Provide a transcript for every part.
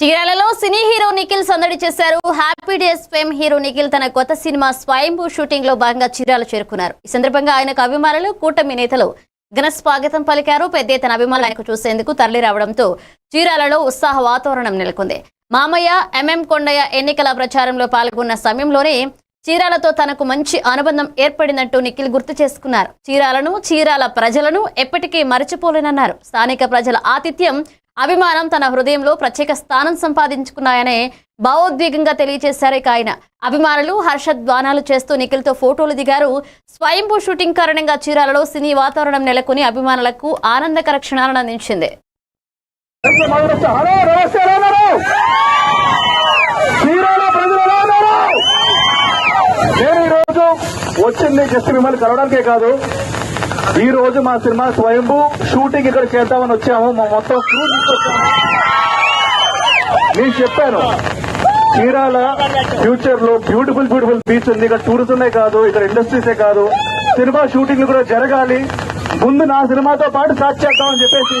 చీరాలలో cine hero Nikhil సందడి చేశారు. Happy days fame hero Nikhil తన కొత్త సినిమా స్వయంభూ షూటింగ్లో భాగంగా చీరాల చేరుకున్నారు. ఈ సందర్భంగా ఆయనకు అభిమానులు కూటమి నేతలు ఘన స్వాగతం పలికారు. పెద్ద ఎత్తున అభిమానులు ఆయనకు చూసేందుకు తరలి రావడంతో చీరాలలో ఉత్సాహ వాతావరణం నెలకొంది. మామయ్య ఎంఎం కొండయ్య ఎన్నికల ప్రచారంలో పాల్గొన్న సమయంలోనే చీరాలతో తనకు మంచి అనుబంధం ఏర్పడిందంటూ నిఖిల్ గుర్తు చేసుకున్నారు. చీరాలను చీరాల ప్రజలను ఎప్పటికీ మరచిపోలేనన్నారు. స్థానిక ప్రజల ఆతిథ్యం అభిమానం తన హృదయంలో ప్రత్యేక స్థానం సంపాదించుకున్నాయనే భావోద్వేగంగా తెలియజేశారు ఇక ఆయన. అభిమానులు హర్షద్వానాలు చేస్తూ నిఖిల్తో ఫోటోలు దిగారు. స్వయంభూ షూటింగ్ కారణంగా చీరాలలో సినీ వాతావరణం నెలకొని అభిమానులకు ఆనందకర క్షణాలను అందించింది. వచ్చింది జస్ట్ మిమ్మల్ని కలవడానికే కాదు. ఈ రోజు మా సినిమా స్వయంభూ షూటింగ్ ఇక్కడ చేద్దామని వచ్చాము. మా మొత్తం క్రూ తీసుకొచ్చాము నేను చెప్పాను చీరాల ఫ్యూచర్లో బ్యూటిఫుల్ బ్యూటిఫుల్ బీచ్ ఉంది. ఇక్కడ టూరిజమే కాదు ఇక్కడ ఇండస్ట్రీసే కాదు. సినిమా షూటింగ్ కూడా జరగాలి. ముందు నా సినిమాతో పాటు స్టార్ట్ చేద్దామని చెప్పేసి.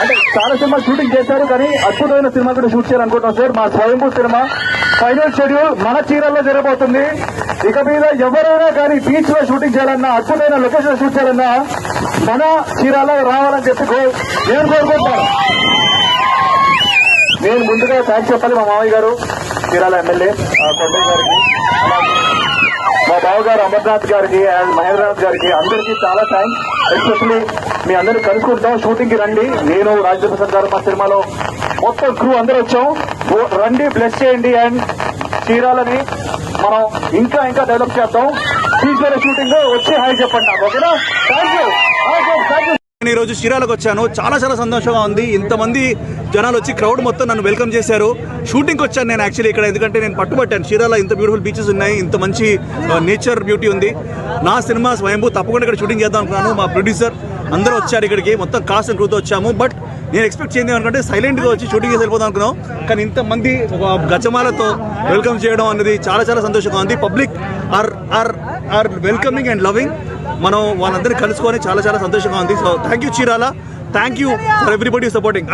అంటే చాలా సినిమా షూటింగ్ చేశారు కానీ అద్భుతమైన సినిమా కూడా షూట్ చేయాలనుకుంటున్నాం. సార్ మా స్వయంభూ సినిమా ఫైనల్ షెడ్యూల్ మన చీరల్లో జరగబోతుంది ఇక మీద ఎవరైనా కానీ బీచ్లో షూటింగ్ చేయాలన్నా అద్భుతమైన లొకేషన్ షూట్ చేయాలన్నా మన చీరాల్లో రావాలని చెప్పి నేను కోరుకుంటాను నేను ముందుగా థ్యాంక్స్ చెప్పాలి మా మామయ్య గారు చీరాల ఎమ్మెల్యే ఆ గారికి. మా బావగారు అమర్నాథ్ గారికి అండ్ మహేంద్రనాథ్ గారికి అందరికీ చాలా థ్యాంక్స్ ఎస్పెషలీ మీ అందరూ కలుసుకుంటాం షూటింగ్కి రండి. నేను రాజప్రసాద్ గారు మా సినిమాలో మొత్తం క్రూ అందరూ వచ్చాం. రండి బ్లెస్ చేయండి అండ్ చీరాలని మనం ఇంకా ఇంకా డెవలప్ చేద్దాం. ఫ్యూచర్ షూటింగ్ వచ్చి హాయ్ చెప్పండి నాకు ఓకేనా? థ్యాంక్ యూ థ్యాంక్ యూ నేను ఈరోజు చీరాలకు వచ్చాను. చాలా చాలా సంతోషంగా ఉంది. ఇంతమంది జనాలు వచ్చి క్రౌడ్ మొత్తం నన్ను వెల్కమ్ చేశారు. షూటింగ్కి వచ్చాను నేను యాక్చువల్లీ ఇక్కడ ఎందుకంటే నేను పట్టుబట్టాను. చీరాల ఇంత బ్యూటిఫుల్ బీచెస్ ఉన్నాయి. ఇంత మంచి నేచర్ బ్యూటీ ఉంది. నా సినిమా స్వయంభూ తప్పకుండా ఇక్కడ షూటింగ్ చేద్దాం అనుకున్నాను. మా ప్రొడ్యూసర్ అందరూ వచ్చారు ఇక్కడికి. మొత్తం కాస్ట్ అండ్ క్రూతో వచ్చాము. బట్ నేను ఎక్స్పెక్ట్ చేయండి అనుకుంటే సైలెంట్గా వచ్చి షూటింగ్ చేసి వెళ్ళిపోదాం అనుకున్నాం. కానీ ఇంతమంది ఒక గజమాలతో వెల్కమ్ చేయడం అనేది చాలా చాలా సంతోషంగా ఉంది. Public are are are welcoming and loving మనం వాళ్ళందరినీ కలుసుకొని చాలా చాలా సంతోషంగా ఉంది. So thank you Chirala thank you for everybody supporting